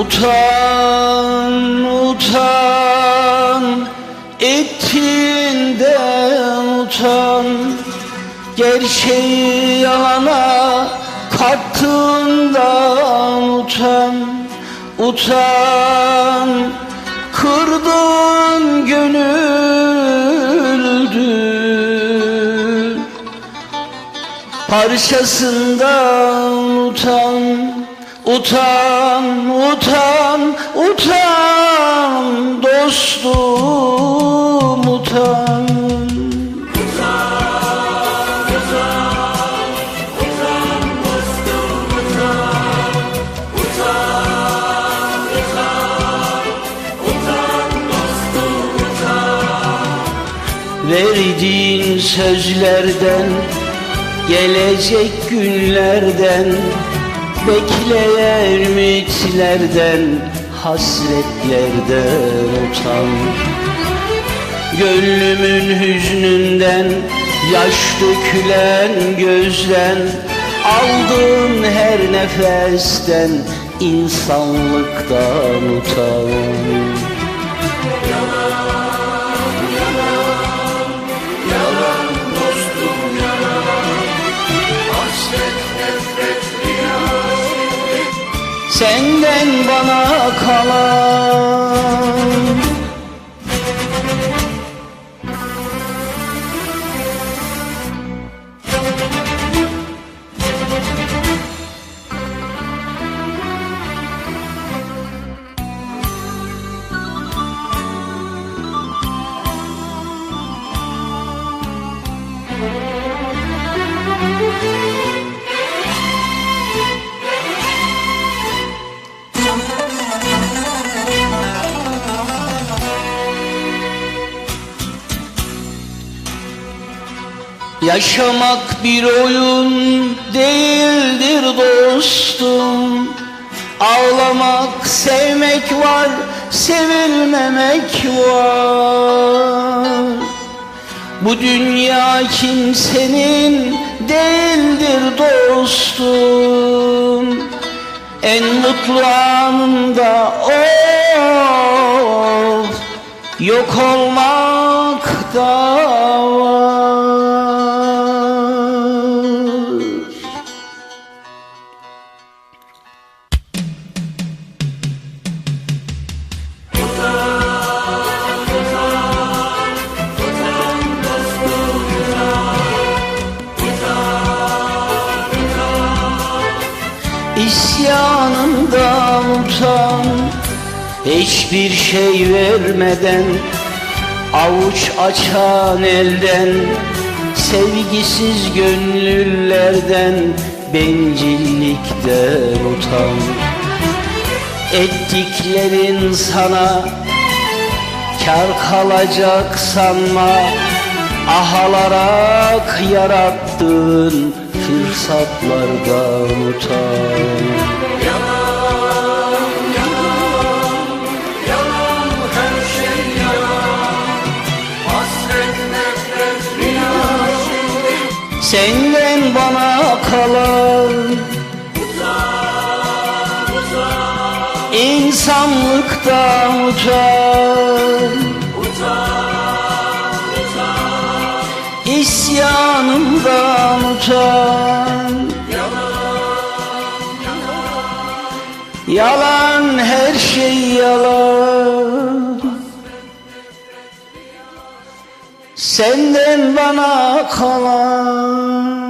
Utan, utan, ettiğinden utan. Gerçeği yalana kattığından utan. Utan, kırdın gönüldü. Parçasından utan Utan, utan, utan Dostum utan. Verdiğin sözlerden Gelecek günlerden Bekleyen ümitlerden Hasretlerden utan. Gönlümün hüznünden Yaş dökülen gözden Aldığın her nefesten insanlıktan utan Senden Yaşamak bir oyun değildir dostum. Ağlamak, sevmek var, sevilmemek var. Bu dünya kimsenin değildir dostum. En mutlu anında of Yok olmak da var Hiçbir şey vermeden Avuç açan elden Sevgisiz gönüllerden Bencillikten utan. Ettiklerin sana Kar kalacak sanma Ahalarak yarattığın fırsatlardan utan Senden bana kalan İnsanlıktan utan İsyanımdan utan Yalan her şey yalan Senden bana kalan